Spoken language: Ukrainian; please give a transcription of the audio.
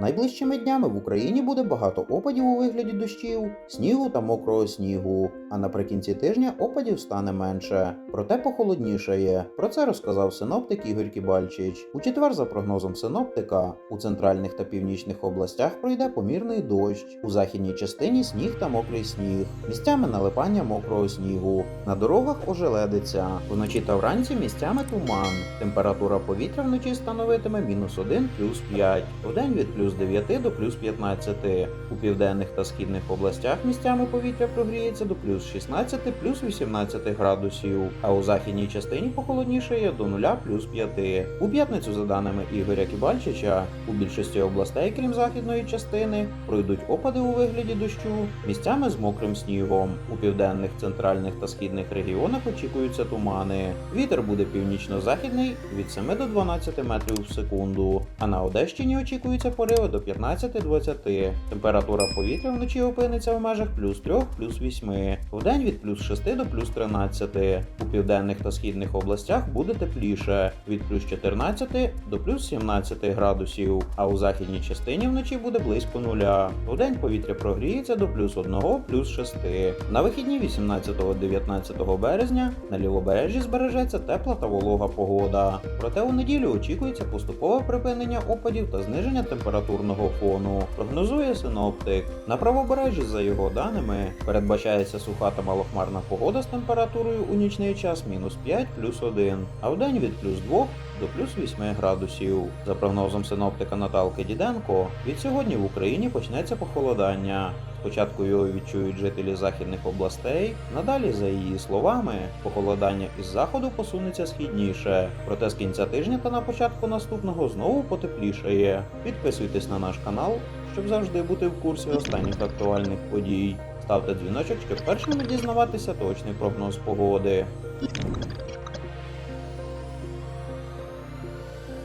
Найближчими днями в Україні буде багато опадів у вигляді дощів, снігу та мокрого снігу. А наприкінці тижня опадів стане менше. Проте похолоднішає. Про це розказав синоптик Ігор Кібальчич. У четвер, за прогнозом синоптика, у центральних та північних областях пройде помірний дощ. У західній частині сніг та мокрий сніг. Місцями налипання мокрого снігу. На дорогах ожеледиться. Вночі та вранці місцями туман. Температура повітря вночі становитиме мінус 1 плюс 5. Вдень від плюс 9 до плюс 15. У південних та східних областях місцями повітря прогріється до плюс 16 плюс 18 градусів, а у західній частині похолоднішає до 0 плюс 5. У п'ятницю, за даними Ігоря Кібальчича, у більшості областей, крім західної частини, пройдуть опади у вигляді дощу місцями з мокрим снігом. У південних, центральних та східних регіонах очікуються тумани. Вітер буде північно-західний від 7 до 12 метрів в секунду. А на Одещині очікуються пориви до 15-20. Температура повітря вночі опиниться в межах плюс 3, плюс 8. Вдень від плюс 6 до плюс 13. У південних та східних областях буде тепліше від плюс 14 до плюс 17 градусів. А у західній частині вночі буде близько нуля. Вдень повітря прогріється до плюс 1, плюс 6. На вихідні 18-19 березня на лівобережжі збережеться тепла та волога погода. Проте у неділю очікується поступове припинення опадів та зниження температурного фону. Прогнозує синоптик. На правобережжі, за його даними, передбачається суха та малохмарна погода з температурою у нічний час мінус 5 плюс 1, а вдень від плюс 2 до плюс 8 градусів. За прогнозом синоптика Наталки Діденко, від сьогодні в Україні почнеться похолодання. Спочатку його відчують жителі західних областей. Надалі, за її словами, похолодання із заходу посунеться східніше. Проте з кінця тижня та на початку наступного знову потеплішає. Підписуйтесь на наш канал, щоб завжди бути в курсі останніх актуальних подій. Ставте дзвіночок, щоб першими дізнаватися точний прогноз погоди.